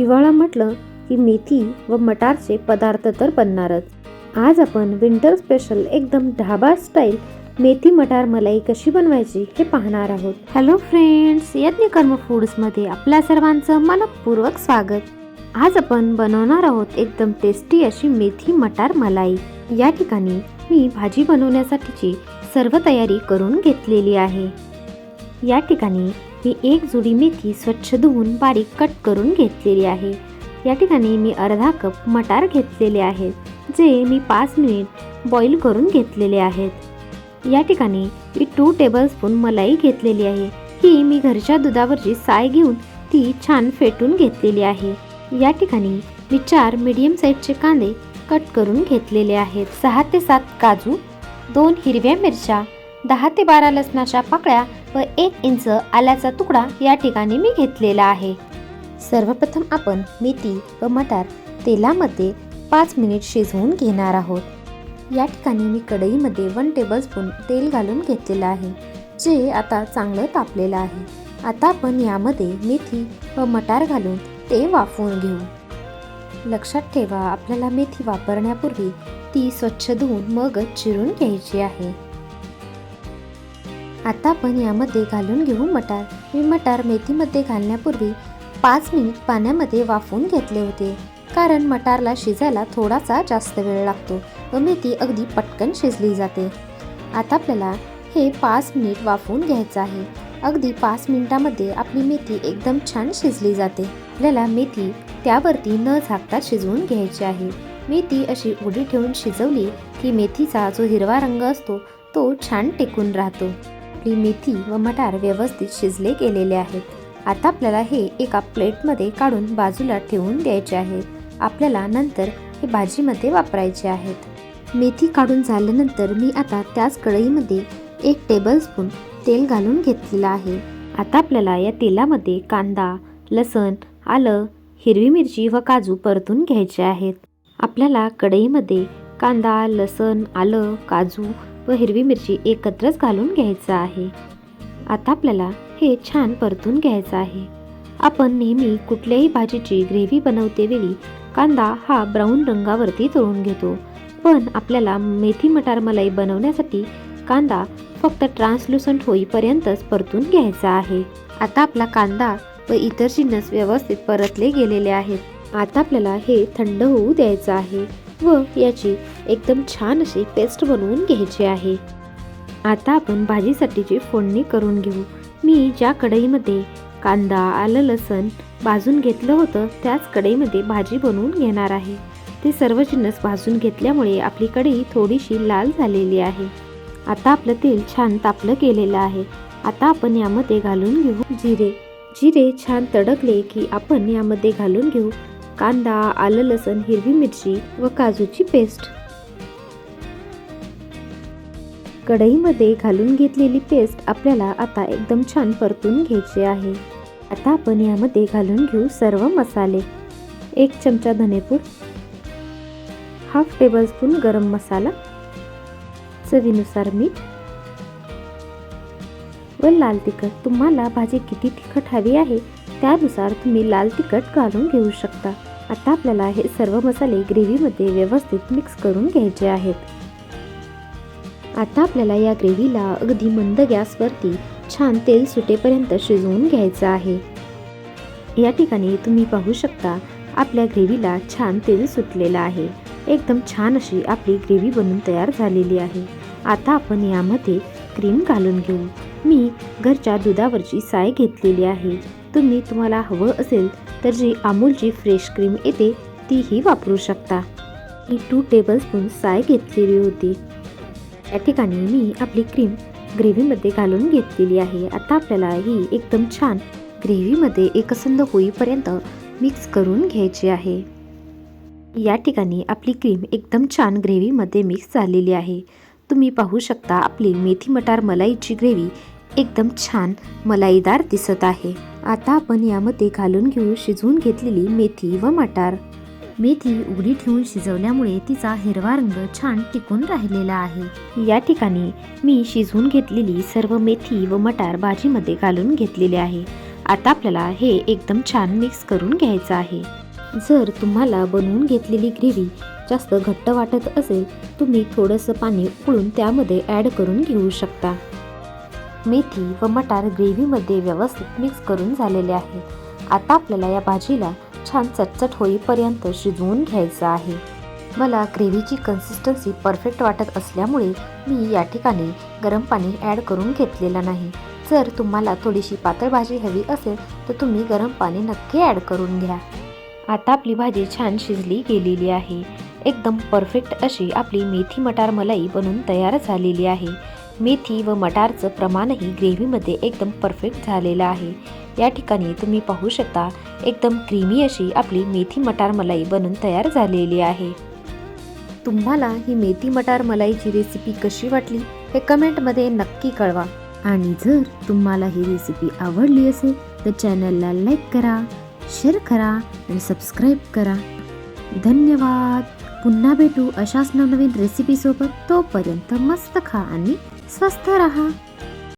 हिवाळा म्हटलं की मेथी व मटारचे पदार्थ तर बनणारच. आज आपण विंटर स्पेशल एकदम ढाबा स्टाईल मेथी मटार मलाई कशी बनवायची हे पाहणार आहोत. हॅलो फ्रेंड्स यज्ञ कर्म फूड्समध्ये आपल्या सर्वांचं मनपूर्वक स्वागत. आज आपण बनवणार आहोत एकदम टेस्टी अशी मेथी मटार मलाई. या ठिकाणी मी भाजी बनवण्यासाठीची सर्व तयारी करून घेतलेली आहे. या ठिकाणी मी एक जुडी मेथी स्वच्छ धुवून बारीक कट करून घेतलेली आहे. या ठिकाणी मी अर्धा कप मटार घेतलेले आहेत जे मी पाच मिनिट बॉईल करून घेतलेले आहेत. या ठिकाणी मी टू टेबलस्पून मलाई घेतलेली आहे. ही मी घरच्या दुधावरची साय घेऊन ती छान फेटून घेतलेली आहे. या ठिकाणी मी चार मीडियम साईजचे कांदे कट करून घेतलेले आहेत. सहा ते सात काजू दोन हिरव्या मिरच्या दहा ते बारा लसणाच्या पाकळ्या व एक इंच आल्याचा तुकडा या ठिकाणी मी घेतलेला आहे. सर्वप्रथम आपण मेथी व मटार तेलामध्ये पाच मिनिट शिजवून घेणार आहोत. या ठिकाणी मी कढईमध्ये वन टेबलस्पून तेल घालून घेतलेलं आहे जे आता चांगलं तापलेलं आहे. आता आपण यामध्ये मेथी व मटार घालून ते वाफवून घेऊ. लक्षात ठेवा आपल्याला मेथी वापरण्यापूर्वी ती स्वच्छ धुवून मगच चिरून घ्यायची आहे. आता आपण यामध्ये घालून घेऊ मटार. मी मटार मेथीमध्ये घालण्यापूर्वी पाच मिनिट पाण्यामध्ये वाफवून घेतले होते. कारण मटारला शिजायला थोडासा जास्त वेळ लागतो व मेथी अगदी पटकन शिजली जाते. आता आपल्याला हे पाच मिनिट वाफवून घ्यायचं आहे. अगदी पाच मिनिटामध्ये आपली मेथी एकदम छान शिजली जाते. आपल्याला मेथी त्यावरती न झाकता शिजवून घ्यायची आहे. मेथी अशी उडी ठेवून शिजवली की मेथीचा जो हिरवा रंग असतो तो छान टेकून राहतो. आपली मेथी व मटार व्यवस्थित शिजले गेलेले आहेत. आता आपल्याला हे एका प्लेटमध्ये काढून बाजूला ठेवून द्यायचे आहेत. आपल्याला नंतर हे भाजीमध्ये वापरायचे आहेत. मेथी काढून झाल्यानंतर मी आता त्याच कढईमध्ये एक टेबलस्पून तेल घालून घेतलेलं आहे. आता आपल्याला या तेलामध्ये कांदा लसण आलं हिरवी मिरची व काजू परतून घ्यायचे आहेत. आपल्याला कढईमध्ये कांदा लसण आलं काजू व हिरवी मिरची एकत्रच घालून घ्यायचं आहे. आता आपल्याला हे छान परतून घ्यायचं आहे. आपण नेहमी कुठल्याही भाजीची ग्रेव्ही बनवते वेळी कांदा हा ब्राऊन रंगावरती तळून घेतो. पण आपल्याला मेथी मटार मलाई बनवण्यासाठी कांदा फक्त ट्रान्सलुसंट होईपर्यंतच परतून घ्यायचा आहे. आता आपला कांदा व इतर जिन्नस व्यवस्थित परतले गेलेले आहेत. आता आपल्याला हे थंड होऊ द्यायचं आहे. व याची एकदम छान अशी पेस्ट बनवून घ्यायची आहे. आता आपण भाजीसाठीची फोडणी करून घेऊ. मी ज्या कढईमध्ये कांदा आलं लसण भाजून घेतलं होतं त्याच कढईमध्ये भाजी बनवून घेणार आहे. ते सर्व जिन्नस भाजून घेतल्यामुळे आपली कढई थोडीशी लाल झालेली आहे. आता आपलं तेल छान तापलं गेलेलं आहे. आता आपण यामध्ये घालून घेऊ जिरे. जिरे छान तडकले की आपण यामध्ये घालून घेऊ. कांदा आलं लसण हिरवी मिरची व काजूची पेस्ट. कढईमध्ये घालून घेतलेली पेस्ट आपल्याला आता एकदम छान परतून घ्यायची आहे. आता आपण यामध्ये घालून घेऊ सर्व मसाले. एक चमचा धनेपूर हाफ टेबलस्पून गरम मसाला चवीनुसार मीठ व लाल तिखट. तुम्हाला भाजी किती तिखट हवी आहे त्यानुसार तुम्ही लाल तिखट घालून घेऊ शकता. आता आपल्याला हे सर्व मसाले ग्रेव्हीमध्ये व्यवस्थित मिक्स करून घ्यायचे आहेत. आता आपल्याला या ग्रेव्हीला अगदी मंद गॅसवरती छान तेल सुटेपर्यंत शिजवून घ्यायचं आहे. या ठिकाणी तुम्ही पाहू शकता आपल्या ग्रेव्हीला छान तेल सुटलेलं आहे. एकदम छान अशी आपली ग्रेव्ही बनून तयार झालेली आहे. आता आपण यामध्ये क्रीम घालून घेऊ. मी घरच्या दुधावरची साय घेतलेली आहे. तुम्ही तुम्हाला हवं असेल तर जी अमूलची फ्रेश क्रीम येते तीही वापरू शकता. मी टू टेबलस्पून साय घेतलेली होती. या ठिकाणी मी आपली क्रीम ग्रेव्हीमध्ये घालून घेतलेली आहे. आता आपल्याला ही एकदम छान ग्रेव्हीमध्ये एकसंध होईपर्यंत मिक्स करून घ्यायची आहे. या ठिकाणी आपली क्रीम एकदम छान ग्रेव्हीमध्ये मिक्स झालेली आहे. तुम्ही पाहू शकता आपली मेथी मटार मलाईची ग्रेव्ही एकदम छान मलाईदार दिसत आहे. आता आपण यामध्ये घालून घेऊ शिजवून घेतलेली मेथी व मटार. मेथी उघडी ठेवून शिजवल्यामुळे तिचा हिरवा रंग छान टिकून राहिलेला आहे. या ठिकाणी मी शिजवून घेतलेली सर्व मेथी व मटार भाजीमध्ये घालून घेतलेले आहे. आता आपल्याला हे एकदम छान मिक्स करून घ्यायचं आहे. जर तुम्हाला बनवून घेतलेली ग्रेव्ही जास्त घट्ट वाटत असेल तुम्ही थोडंसं पाणी उकळून त्यामध्ये ॲड करून घेऊ शकता. मेथी व मटार ग्रेव्हीमध्ये व्यवस्थित मिक्स करून झालेले आहे. आता आपल्याला या भाजीला छान चटचट होईपर्यंत शिजवून घ्यायचं आहे. मला ग्रेव्हीची कन्सिस्टन्सी परफेक्ट वाटत असल्यामुळे मी या ठिकाणी गरम पाणी ॲड करून घेतलेलं नाही. जर तुम्हाला थोडीशी पातळ भाजी हवी असेल तर तुम्ही गरम पाणी नक्की ॲड करून घ्या. आता आपली भाजी छान शिजली गेलेली आहे. एकदम परफेक्ट अशी आपली मेथी मटार मलाई बनून तयार झालेली आहे. मेथी व मटारचं प्रमाणही ग्रेव्हीमध्ये एकदम परफेक्ट झालेलं आहे. या ठिकाणी तुम्ही पाहू शकता एकदम क्रीमी अशी आपली मेथी मटार मलाई बनून तयार झालेली आहे. तुम्हाला ही मेथी मटार मलाईची रेसिपी कशी वाटली हे कमेंटमध्ये नक्की कळवा. आणि जर तुम्हाला ही रेसिपी आवडली असेल तर चॅनलला लाईक करा शेअर करा आणि सबस्क्राईब करा. धन्यवाद. पुन्हा भेटू अशाच नवनवीन रेसिपीसोबत तोपर्यंत मस्त खा आणि स्वस्थ रहा।